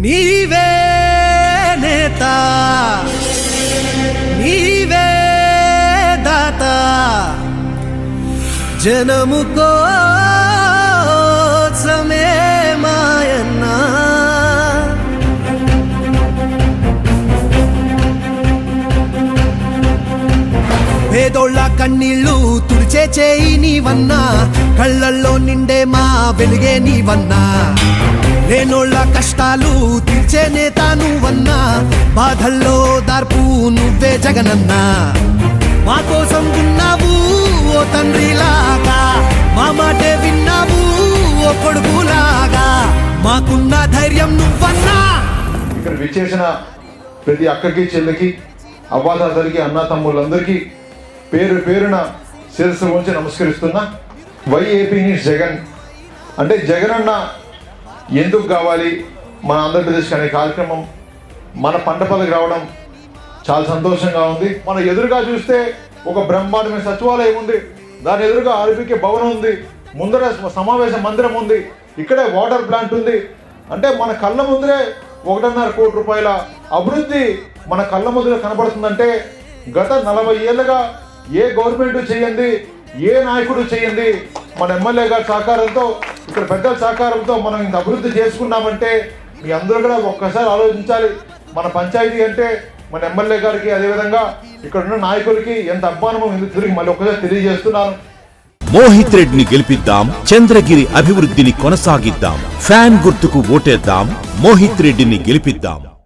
నీవే నేత నీవే దాత. జనము కోసమే మాయన్నా. పేదోళ్ళ కన్నీళ్ళు తుడిచే చేయి నీవన్నా కళ్ళల్లో నిండే మా వెలుగే నీవన్నా. లేనోళ్ళ కష్టాలు తీర్చే నేత నువ్వన్నా బాధల్లో దార్పు నువ్వే జగనన్నా. మా కోసం ఉన్నావు ఓ తండ్రిలాగా. మా మాటే విన్నావు ఓ కొడుకులాగా. మాకున్న ధైర్యం నువ్వన్నా. ఇక్కడ విచ్చేసిన ప్రతి అక్కకి చెల్లికి అవ్వాతాతలకి అన్న తమ్ముళ్ళందరికీ పేరు పేరున శిరస్సు ఉంచి నమస్కరిస్తున్నా. వైఏపీ జగన్. అంటే జగన్ అన్న ఎందుకు కావాలి? మన ఆంధ్రప్రదేశ్ అనే కార్యక్రమం మన పంట పదకి రావడం చాలా సంతోషంగా ఉంది. మన ఎదురుగా చూస్తే ఒక బ్రహ్మాండమైన సచివాలయం ఉంది. దాని ఎదురుగా ఆర్బీకే భవనం ఉంది. ముందర సమావేశ మందిరం ఉంది. ఇక్కడే వాటర్ ప్లాంట్ ఉంది. అంటే మన కళ్ళ ముందరే ఒకటిన్నర కోటి రూపాయల అభివృద్ధి మన కళ్ళ ముందర కనబడుతుందంటే గత నలభై ఏళ్ళగా ఏ గవర్నమెంట్ చేయండి ఏ నాయకుడు చేయండి మన ఎమ్మెల్యే గారి సహకారంతో ఇక్కడ పెద్దల సహకారంతో మనం ఇంత అభివృద్ధి చేసుకున్నామంటే మీ అందరూ కూడా ఒక్కసారి ఆలోచించాలి. మన పంచాయతీ అంటే మన ఎమ్మెల్యే గారికి అదేవిధంగా ఇక్కడ ఉన్న నాయకులకి ఎంత అభిమానమో ఇందుకు తిరిగి మళ్ళీ ఒక్కసారి తెలియజేస్తున్నాను. మోహిత్ రెడ్డిని గెలిపిద్దాం చంద్రగిరి అభివృద్ధిని కొనసాగిద్దాం ఫ్యాన్ గుర్తుకు ఓటేద్దాం మోహిత్ రెడ్డిని గెలిపిద్దాం.